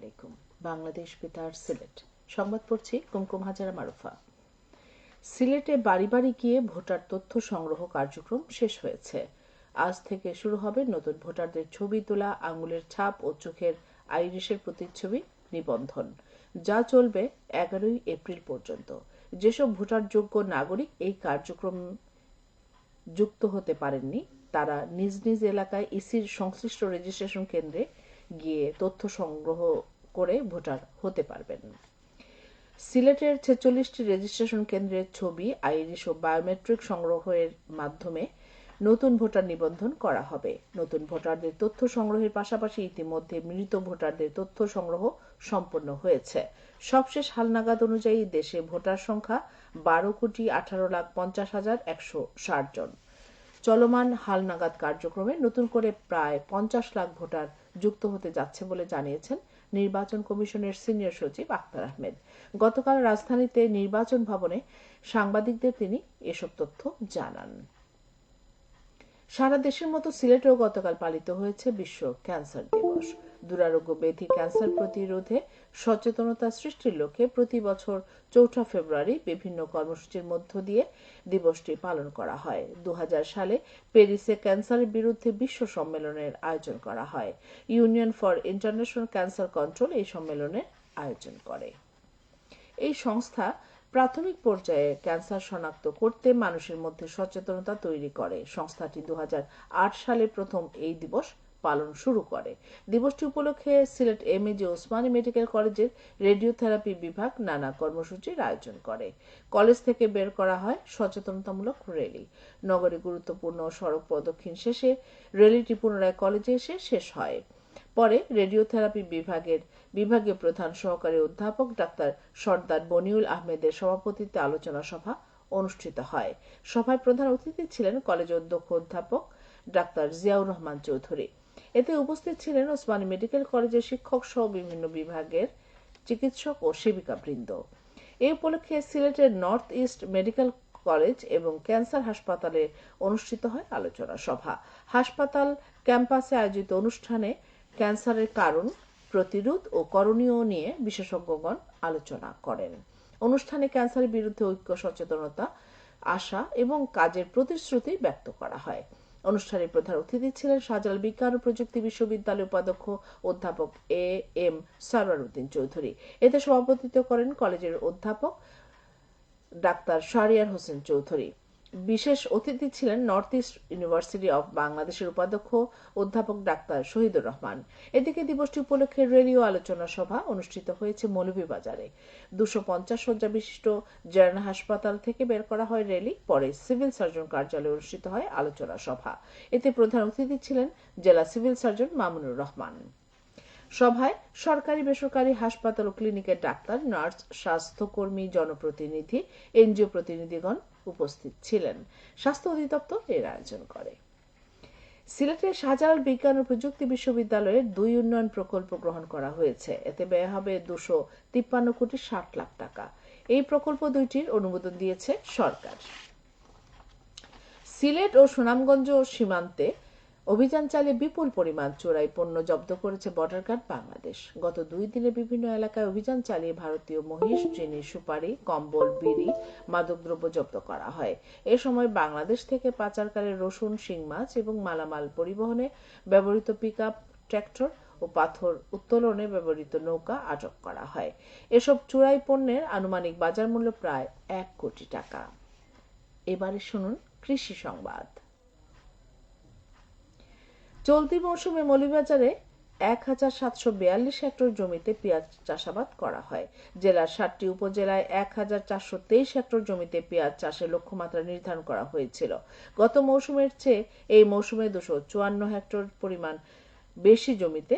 আলাইকুম। বাংলাদেশ বেতার সিলেট। সংবাদ পড়ছি কুমকুম হাজারা মারুফা। সিলেটে বাড়ি বাড়ি গিয়ে ভোটার তথ্য সংগ্রহ কার্যক্রম শেষ হয়েছে। আজ থেকে শুরু হবে নতুন ভোটারদের ছবি তোলা, আঙুলের ছাপ ও চোখের আইরিশের প্রতিচ্ছবি, নিবন্ধন। যা চলবে এগারোই এপ্রিল পর্যন্ত। যেসব ভোটার যোগ্য নাগরিক এই কার্যক্রম যুক্ত হতে পারেননি, তারা নিজ নিজ এলাকায় ইসির সংশ্লিষ্ট রেজিস্ট্রেশন কেন্দ্রে গিয়ে তথ্য সংগ্রহ করে ভোটার হতে পারবেন না। সিলেটের ছেচল্লিশটি রেজিস্ট্রেশন কেন্দ্রের ছবি আইরিশ ও বায়োমেট্রিক সংগ্রহের মাধ্যমে নতুন ভোটার নিবন্ধন করা হবে। নতুন ভোটারদের তথ্য সংগ্রহের পাশাপাশি ইতিমধ্যে মৃত ভোটারদের তথ্য সংগ্রহ সম্পন্ন হয়েছে। সবশেষ হালনাগাদ অনুযায়ী দেশে ভোটার সংখ্যা বারো কোটি আঠারো লাখ পঞ্চাশ হাজার একশো ষাট জন। চলমান হালনাগাদ কার্যক্রমে নতুন করে প্রায় পঞ্চাশ লাখ ভোটার যুক্ত হতে যাচ্ছে বলে জানিয়েছেন নির্বাচন কমিশনের সিনিয়র সচিব আক্তার আহমেদ। গতকাল রাজধানীতে নির্বাচন ভবনে সাংবাদিকদের তিনি এসব তথ্য জানান। সারা দেশের মতো সিলেটেও গতকাল পালিত হয়েছে বিশ্ব ক্যান্সার দিবস। দুরারোগ্য ব্যাধি ক্যান্সার প্রতিরোধে সচেতনতা সৃষ্টির লক্ষ্যে প্রতি বছর চৌঠা ফেব্রুয়ারি বিভিন্ন কর্মসূচির মধ্য দিয়ে দিবসটি পালন করা হয়। দু সালে প্যারিসে ক্যান্সারের বিরুদ্ধে বিশ্ব সম্মেলনের আয়োজন করা হয়। Union for international cancer control এই সম্মেলনের আয়োজন করে। এই সংস্থা প্রাথমিক পর্যায়ে ক্যান্সার শনাক্ত করতে মানুষের মধ্যে সচেতনতা তৈরি করে। সংস্থাটি দু হাজার আট সালে প্রথম এই দিবস পালন শুরু করে। দিবসটি উপলক্ষে Sylhet M A G Osmani medical কলেজের রেডিওথেরাপি বিভাগ নানা কর্মসূচির আয়োজন করে। কলেজ থেকে বের করা হয় সচেতনতামূলক র্যালি নগরে গুরুত্বপূর্ণ সড়ক প্রদক্ষিণ শেষে র্যালিটি পুনরায় কলেজে এসে শেষ হয়। পরে রেডিওথেরাপি বিভাগের বিভাগীয় প্রধান সহকারী অধ্যাপক ডাক্তার সর্দার বনিউল আহমেদের সভাপতিত্বে আলোচনা সভা অনুষ্ঠিত হয়। সভায় প্রধান অতিথি ছিলেন কলেজ অধ্যক্ষ অধ্যাপক ডাক্তার জিয়াউর রহমান চৌধুরী। এতে উপস্থিত ছিলেন ওসমানী মেডিকেল কলেজের শিক্ষক সহ বিভিন্ন বিভাগের চিকিৎসক ও সেবিকা বৃন্দ এ উপলক্ষে সিলেটের নর্থ ইস্ট মেডিকেল কলেজ এবং ক্যান্সার হাসপাতালে অনুষ্ঠিত হয় আলোচনা সভা। হাসপাতাল ক্যাম্পাসে আয়োজিত অনুষ্ঠানে ক্যান্সারের কারণ, প্রতিরোধ ও করণীয় নিয়ে বিশেষজ্ঞগণ আলোচনা করেন। অনুষ্ঠানে ক্যান্সারের বিরুদ্ধে ঐক্য, সচেতনতা, আশা এবং কাজের প্রতিশ্রুতি ব্যক্ত করা হয়। অনুষ্ঠানে প্রধান অতিথি ছিলেন সাজাল বিজ্ঞান ও প্রযুক্তি বিশ্ববিদ্যালয়ের উপাধ্যক্ষ অধ্যাপক এ এম সরওয়ার উদ্দিন চৌধুরী। এতে সভাপতিত্ব করেন কলেজের অধ্যাপক ডাক্তার শাহরিয়ার হোসেন চৌধুরী। বিশেষ অতিথি ছিলেন নর্থ ইস্ট ইউনিভার্সিটি অব বাংলাদেশের উপাধ্যক্ষ অধ্যাপক ডাক্তার শহীদুর রহমান। এদিকে দিবসটি উপলক্ষে রেডিও আলোচনা সভা অনুষ্ঠিত হয়েছে মৌলভীবাজারে। দুশো পঞ্চাশ শয্যা বিশিষ্ট জেরানা হাসপাতাল থেকে বের করা হয় র্যালি পরে সিভিল সার্জন কার্যালয়ে অনুষ্ঠিত হয় আলোচনা সভা। এতে প্রধান অতিথি ছিলেন জেলা সিভিল সার্জন মামুনুর রহমান। সভায় সরকারি বেসরকারি হাসপাতাল ও ক্লিনিকের ডাক্তার, নার্স, স্বাস্থ্যকর্মী, জনপ্রতিনিধি, এনজিও প্রতিনিধিগণ উপস্থিত ছিলেন। স্বাস্থ্য অধিদপ্তর এর আয়োজন করে। সিলেটের শাহজালাল বিজ্ঞান ও প্রযুক্তি বিশ্ববিদ্যালয়ের দুই উন্নয়ন প্রকল্প গ্রহণ করা হয়েছে। এতে ব্যয় হবে দুশো তিপ্পান্ন কোটি ষাট লাখ টাকা। এই প্রকল্প দুইটির অনুমোদন দিয়েছে সরকার। সিলেট ও সুনামগঞ্জ সীমান্তে অভিযান চালিয়ে বিপুল পরিমাণ চোরাই পণ্য জব্দ করেছে বর্ডার গার্ড বাংলাদেশ গত দুই দিনে বিভিন্ন এলাকায় অভিযান চালিয়ে ভারতীয় মহিষ চিনি সুপারি, কম্বল, বিড়ি, মাদকদ্রব্য জব্দ করা হয়। এ সময় বাংলাদেশ থেকে পাচারকারী রসুন, শিং মাছ এবং মালামাল পরিবহনে ব্যবহৃত পিক ট্র্যাক্টর ও পাথর উত্তোলনে ব্যবহৃত নৌকা আটক করা হয়। এসব চোরাই পণ্যের আনুমানিক বাজার মূল্য প্রায় এক কোটি টাকা। এবারে শুনুন কৃষি সংবাদ। চলতি মৌসুমে মৌলভীবাজারে এক হাজার সাতশো বিয়াল্লিশ হেক্টর জমিতে পেঁয়াজ চাষাবাদ করা হয়। জেলার ষাটটি উপজেলায় এক হাজার চারশো তেইশ হেক্টর জমিতে পেঁয়াজ চাষের লক্ষ্যমাত্রা নির্ধারণ করা হয়েছিল। গত মৌসুমের চেয়ে এই মৌসুমে দুশো চুয়ান্ন হেক্টর পরিমাণ বেশি জমিতে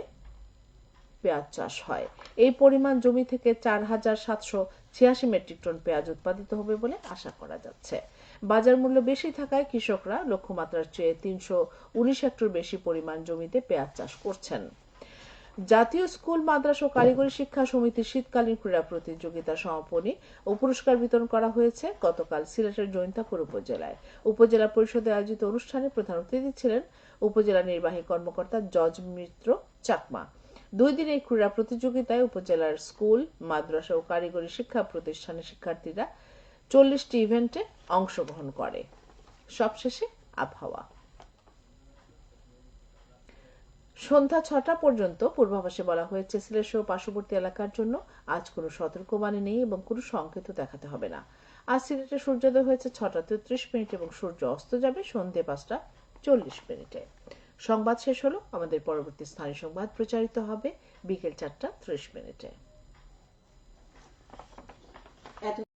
পেঁয়াজ চাষ হয়। এই পরিমাণ জমি থেকে চার হাজার সাতশো ছিয়াশি মেট্রিক টন পেঁয়াজ উৎপাদিত হবে বলে আশা করা যাচ্ছে। বাজার মূল্য বেশি থাকায় কৃষকরা লক্ষ্যমাত্রার চেয়ে তিনশো উনিশ হেক্টর বেশি পরিমাণ জমিতে পেঁয়াজ চাষ করছেন। জাতীয় স্কুল, মাদ্রাসা ও কারিগরি শিক্ষা সমিতির শীতকালীন ক্রীড়া প্রতিযোগিতা সমাপনী ও পুরস্কার বিতরণ করা হয়েছে। গতকাল সিলেটের জৈন্তাপুর উপজেলায়। উপজেলা পরিষদে আয়োজিত অনুষ্ঠানে প্রধান অতিথি ছিলেন উপজেলা নির্বাহী কর্মকর্তা জজ মিত্র চাকমা। দুই দিনের ক্রীড়া প্রতিযোগিতায় উপজেলার স্কুল, মাদ্রাসা ও কারিগরি শিক্ষা প্রতিষ্ঠানের শিক্ষার্থীরা চল্লিশটি ইভেন্টে অংশগ্রহণ করে। সবশেষে আবহাওয়া। সন্ধ্যা ছটা পর্যন্ত পূর্বাভাসে বলা হয়েছে, সিলেট সহ পার্শ্ববর্তী এলাকার জন্য আজ কোনো সতর্কবাণী নেই এবং কোনো সংকেত দেখাতে হবে না। আজ সিলেটে সূর্যোদয় হয়েছে ছটা তেত্রিশ মিনিট এবং সূর্য অস্ত যাবে সন্ধে পাঁচটা চল্লিশ মিনিটে। সংবাদ শেষ হলো। আমাদের পরবর্তী স্থানীয় সংবাদ প্রচারিত হবে বিকেল চারটা ত্রিশ মিনিটে।